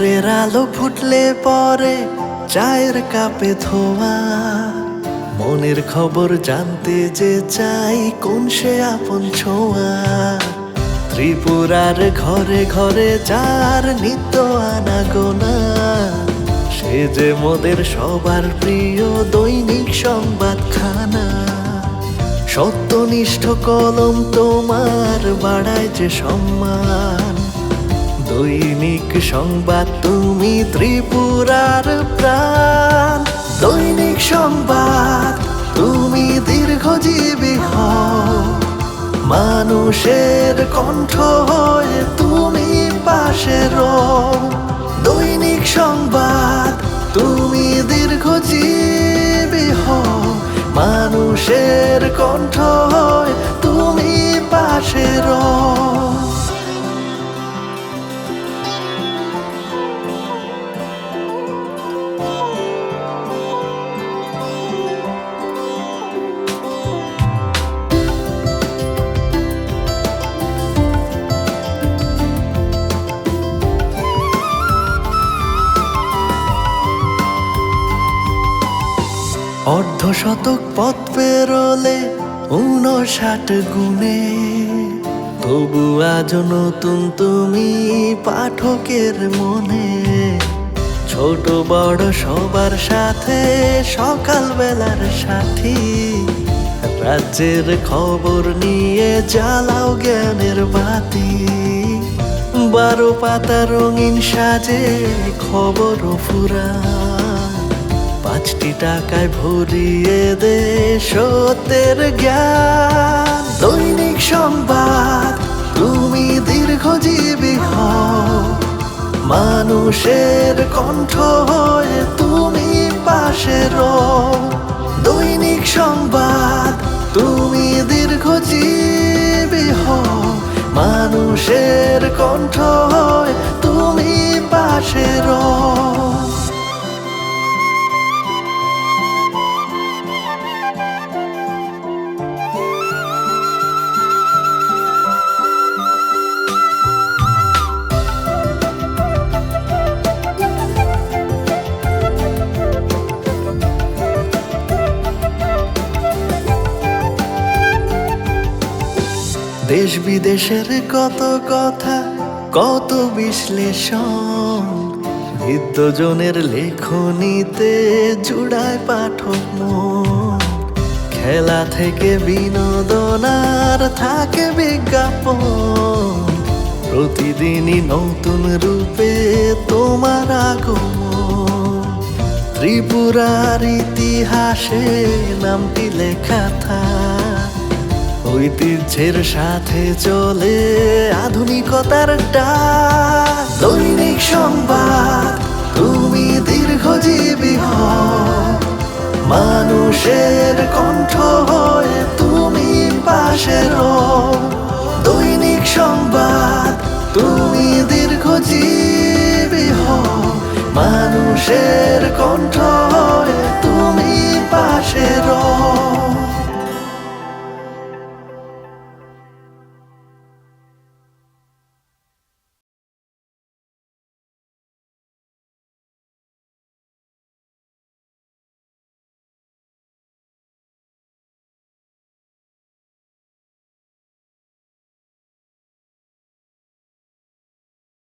ভোরের আলো ফুটলে পরে চায়ের কাপে ধোয়া। মনের খবর জানতে যে চাই কোন সে আপন ছোঁয়া। ত্রিপুরার ঘরে ঘরে যার নিত্য আনাগোনা, সে যে মোদের সবার প্রিয় দৈনিক সংবাদ খানা সত্যনিষ্ঠ কলম তোমার বাড়ায় যে সম্মান দৈনিক সংবাদ, তুমি ত্রিপুরার প্রাণ। দৈনিক সংবাদ, তুমি দীর্ঘজীবী মানুষের কণ্ঠ হয়ে তুমি পাশে দৈনিক সংবাদ, তুমি দীর্ঘজীবী হও। মানুষের কণ্ঠ হয়ে অর্ধ শতক পথ পেরোলে উনষাট গুণে। তবু আজ নতুন তুমি পাঠকের মনে। ছোট বড় সবার সাথে সকাল বেলার সাথী। রাজ্যের খবর নিয়ে জ্বালাও জ্ঞানের বাতি। বারো পাতা রঙিন সাজে খবর ফুরা পাঁচটি টাকায় ভরিয়ে দে সত্যের জ্ঞান। দৈনিক সংবাদ, তুমি দীর্ঘজীবী হও। মানুষের কণ্ঠ হয়ে তুমি পাশে দৈনিক সংবাদ, তুমি দীর্ঘজীবী মানুষের কণ্ঠ দেশ বিদেশের কত কথা, কত বিশ্লেষণ। বিদ্যজনের লেখনীতে জুড়ায় পাঠক খেলা থেকে বিনোদন আর থাকে বিজ্ঞাপন। প্রতিদিনই নতুন রূপে তোমার আগমন। ত্রিপুরার ইতিহাসে নামটি লেখা থাক। ঐতিহ্যের সাথে চলে আধুনিকতার ডাক দৈনিক সংবাদ তুমি দীর্ঘজীবী মানুষের কণ্ঠ হয়ে তুমি পাশে